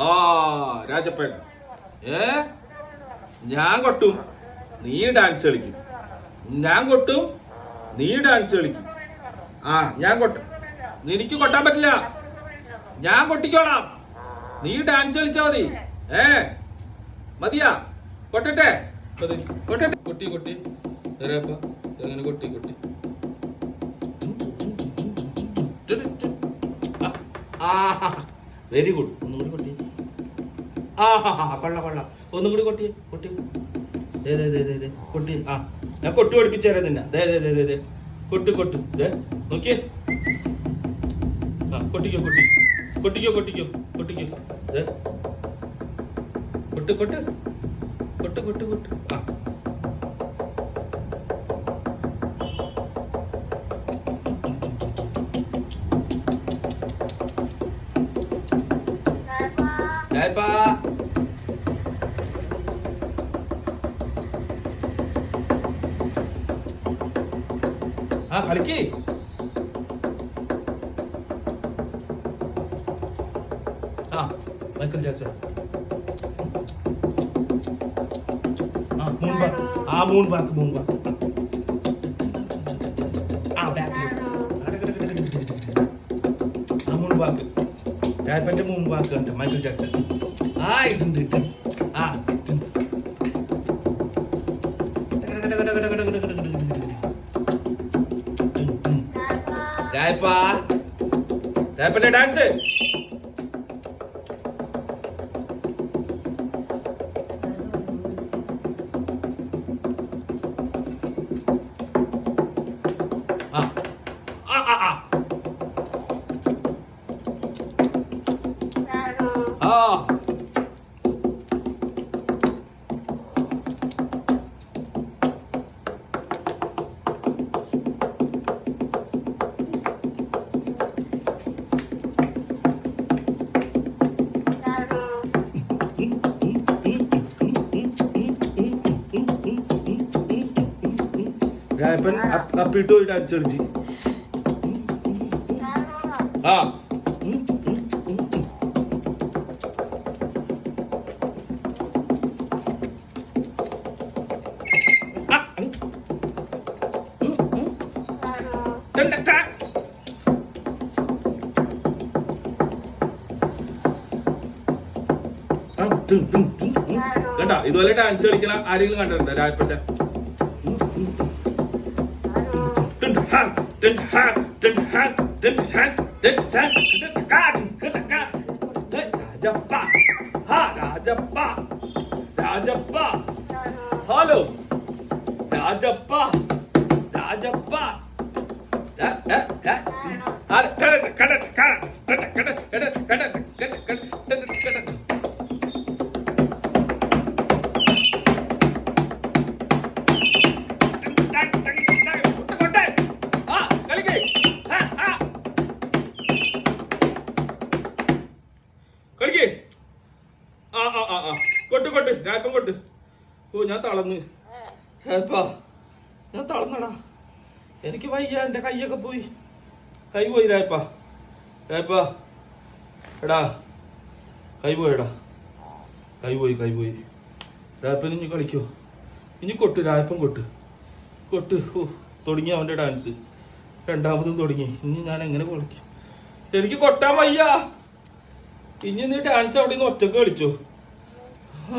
ആ രാജപ്പൻ. ഏ? ഞാൻ കൊട്ടും നീ ഡാൻസ് കളിക്കും. ഞാൻ കൊട്ടും നീ ഡാൻസ് കളിക്കും. ആ ഞാൻ കൊട്ടും. നിനക്ക് കൊട്ടാൻ പറ്റില്ല. ഞാൻ കൊട്ടിക്കോളാം. നീ ഡാൻസ് കളിച്ചാ മതി. ഏ? മതിയാ. കൊട്ടട്ടെ. കൊട്ടട്ടെ. കൊട്ടി കൊട്ടി. തരാപ്പ കൊട്ടി കൊട്ടി. വെരി ഗുഡ് ഒന്നുകൂടി കൊട്ടി. ആ ഹാ ഹാ കൊള്ള കൊള്ള. ഒന്നും കൂടി കൊട്ടി കൊട്ടി. ദേ ദേ ദേ ദേ കൊട്ടി. ആ ഞാൻ കൊട്ടു പഠിപ്പിച്ചേരാ നിന്നെ. ദേ ദേ ദേ ദേ ദേ. കൊട്ട് കൊട്ട്. ദേ നോക്കിയേ. ആ കൊട്ടിക്കോ കൊട്ടി. കൊട്ടിക്കോ കൊട്ടിക്കോ കൊട്ടിക്കോ. ദേ. കൊട്ട് കൊട്ട്. കൊട്ട് കൊട്ട് കൊട്ട്. ആ. രായപ്പാ ആ കളിക്ക്. ആ മൈക്കിൾ ജാക്സൺ ആ മൂൺ ബാക്ക് ആ മൂൺ ബാക്ക് മൂൺ ബാക്ക് ആ ബാക്ക് ആ മൂൺ ബാക്ക് രായപ്പന്റെ മൂൺ ബാക്ക് ഉണ്ട് മൈക്കിൾ ജാക്സൺ ആ ഇട്ടുണ്ട് ഇട്ടുണ്ട് ആ ഇട്ടുണ്ട് டாய்ப்பா டாய்ப்பா டான்ஸு ഇപ്പൻ കപ്പിട്ട് പോയിട്ട് അടിച്ചടിച്ച് ആ കേട്ടാ ഇതുപോലെ ഡാൻസ് കളിക്കണ ആരെങ്കിലും കണ്ടിട്ടുണ്ടോ രാജപ്പന്റെ? hat, den hat, den hat, den hat, den hat, den garden, den garden, den Rajappa, ha Rajappa, Rajappa, hello, Rajappa, Rajappa. கடத்த கடத்த கடத்த கடத்த கடத்த கடத்த கடத்த ഓ ഞാൻ തളന്ന് ചേപ്പാ ഞാൻ തളന്നടാ എനിക്ക് വയ്യ എന്റെ കൈയൊക്കെ പോയി. കൈ പോയി രായപ്പാ രായപ്പാ എടാ കൈ പോയടാ. കൈ പോയി കൈ പോയി. രായപ്പൻ ഇനി കളിക്കോ. ഇനി കൊട്ട് രായപ്പൻ കൊട്ട്. കൊട്ട് ഓ തുടങ്ങി അവന്റെ ഡാൻസ്. രണ്ടാമതും തുടങ്ങി. ഇനി ഞാൻ എങ്ങനെ കളിക്കും? എനിക്ക് കൊട്ടാൻ വയ്യ. ഇനി നീ ഡാൻസ് അവിടെ നിന്ന് ഒറ്റയ്ക്ക് കളിച്ചോ? ആ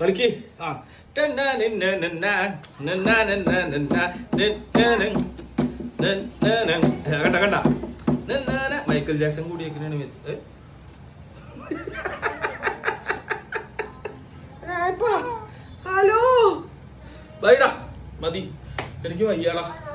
കളിക്ക്. ആ. മൈക്കിൾ ജാക്സൺ കൂടി ഹലോ. ബൈഡാ മതി. എനിക്ക് വയ്യാടാ.